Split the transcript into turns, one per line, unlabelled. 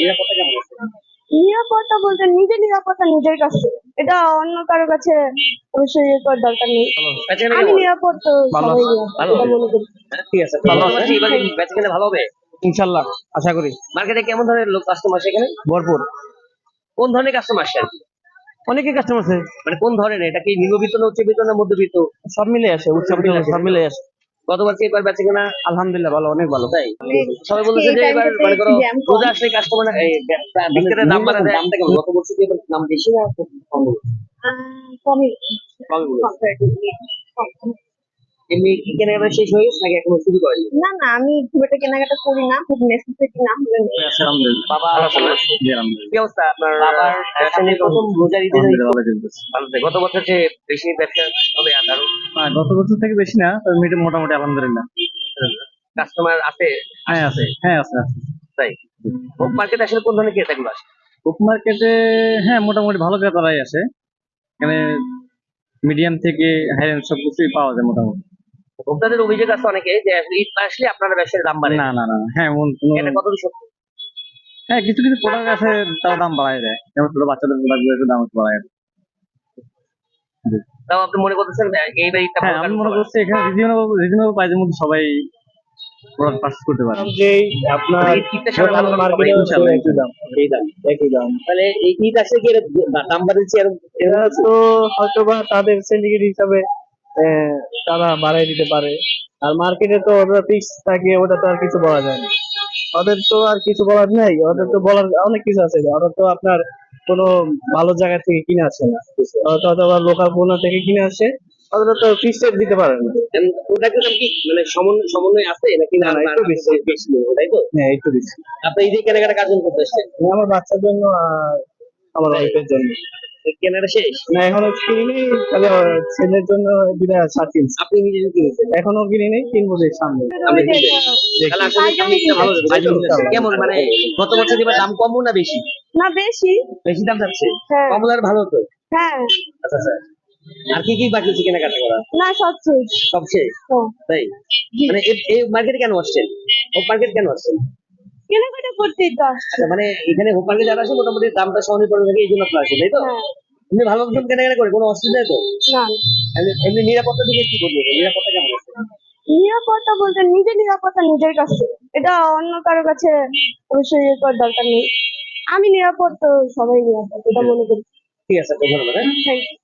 নিরাপত্তা কেমন আছে?
নিরাপত্তা বলতে নিজের নিরাপত্তা নিজের কাছে। এটা অন্য কারও কাছে অবশ্যই ইয়ে করার দরকার নেই। আমি? নিরাপদ মনে করি।
হ্যাঁ, ঠিক আছে। ভালো ভালো হবে?
ইনশাল্লাহ আশা করি।
মার্কেটে কেমন ধরনের লোক কাস্টমার আসে এখানে?
ভরপুর।
কোন ধরনের কাস্টমার আসে?
অনেকে কাস্টমার আছে।
মানে কোন ধরনের? এটা কি নিম্নবিত্ত না উচ্চবিত্ত না মধ্যবিত্ত?
সব মিলে আসে উচ্চ সব মিলে আসে।
গতবার চেয়ে এবার কিনা
আলহামদুলিল্লাহ ভালো অনেক ভালো
তাই? সবাই বলতেছে যে এবার মানে করো রোজা আসলে কাস্টমার বিক্রেতার দাম বাড়া দেয় দামটা গত বছর কি এবার দাম বেশি না? কম
কমই।
কমই বলেছে। কেনাকাটা শেষ হয়ে গেছে নাকি এখনও শুরু করেনি?
না না আমি খুব একটা কেনাকাটা করি না খুব নেসেসিটি না হলে
আলহামদুলিল্লাহ।
বাবা কি অবস্থা আপনার বাবার ব্যবসা প্রথম রোজার ঈদের
আলহামদুলিল্লাহ ভালো চলতেছে।
ভালো থাকে। গত বছর যে বেশি ব্যবসা হবে আর
হ্যাঁ, গত বছর থেকে বেশি না তবে মোটামুটি আলহামদুলিল্লাহ।
কাস্টমার আছে?
হ্যাঁ আছে। হ্যাঁ আছে আছে।
তাই? মার্কেট আসলে কোন ধরনের ক্রেতাগুলো আসে?
বুক মার্কেটে হ্যাঁ মোটামুটি ভালো ক্রেতারাই আছে এখানে মিডিয়াম থেকে হাই রেঞ্জ সব কিছুই পাওয়া যায় মোটামুটি।
ভোক্তাদের অভিযোগ আছে অনেকে যে আসলে ঈদ আসলে আপনারা ব্যবসার দাম বাড়ে
না না না হ্যাঁ এমন কোনো
এটা কতটুকু সত্য?
হ্যাঁ কিছু কিছু প্রোডাক্ট আছে তারা দাম বাড়ায় দেয়। যেমন ছোট বাচ্চাদের প্রোডাক্টগুলো একটু দাম একটু বাড়ায় দেয়।
তাও আপনি মনে করতেছেন এইবার
হ্যাঁ আমি মনে করছি এখানে রিজনেবল রিজনেবল প্রাইসের মধ্যে সবাই প্রোডাক্ট পারচেজ করতে পারে।
যে আপনার
ঈদটা সামনে ভালো
মার্কেটে
ইনশাআল্লাহ,
একই দাম এই দাম একই দাম।
তাহলে এই ঈদ আসলে কি দাম বাড়ছে আর
এরা তো হয়তো বা তাদের সিন্ডিকেট হিসাবে তারা বাড়াই দিতে পারে। আর মার্কেটে তো ওটা ফিক্স থাকে ওটা তো আর কিছু বলা যায় না। ওদের তো আর কিছু বলার নাই ওদের তো বলার অনেক কিছু আছে। ওরা তো আপনার কোনো ভালো জায়গা থেকে কিনে আসে না। ওরা তো হয়তো লোকাল পণ্য থেকে কিনে আসে ওরা তো ফিক্স রেট দিতে পারে না।
প্রোডাক্টের দাম কি মানে সমন্বয় সমন্বয় আছে নাকি না?
একটু বেশি।
বেশি। তাই তো?
হ্যাঁ একটু বেশি।
আপনি ঈদের কেনাকাটা কাজ করতে আসছেন?
আমার বাচ্চার জন্য আর আমার ওয়াইফের জন্য।
কেনাটা শেষ?
না এখনও কিনিনি তাহলে ছেলের জন্য দুটা শার্ট কিনছি
আপনি নিজে কিনেছেন?
এখনও কিনিনি কিনবো যে সামনে।
তো? কেমন? মানে গত বছর এবার দাম কম না বেশি?
না বেশি।
বেশি দাম যাচ্ছে?
হ্যাঁ।
কম ভালো হতো?
হ্যাঁ।
আচ্ছা আচ্ছা। আর কি কি বাকি আছে কেনাকাটা করা
না সব শেষ।
সব শেষ?
হ্যাঁ।
তাই? মানে এই- মার্কেটে কেন আসছেন? হোপ মার্কেট কেন আসছেন?
কেনাকাটা করতেই তো
আচ্ছা মানে এখানে হোপ মার্কেট যারা আসে মোটামুটি দামটা সহনীয় করে থাকে এই জন্য আপনারা আসেন তাই তো?
হ্যাঁ।
এমনি ভালো মতন কেনাকাটা করে কোনো অসুবিধা তো?
না।
এমনি- নিরাপত্তা দিকে কি করবে নিরাপত্তা কেমন আছে?
নিরাপত্তা বলতে নিজের নিরাপত্তা নিজের কাছে। এটা অন্য কারও কাছে অবশ্যই ইয়ে করার দরকার নেই। আমি নিরাপদ তো সবাই নিরাপদ এটা মনে করি।
ঠিক আছে ধন্যবাদ হ্যাঁ।
Thank you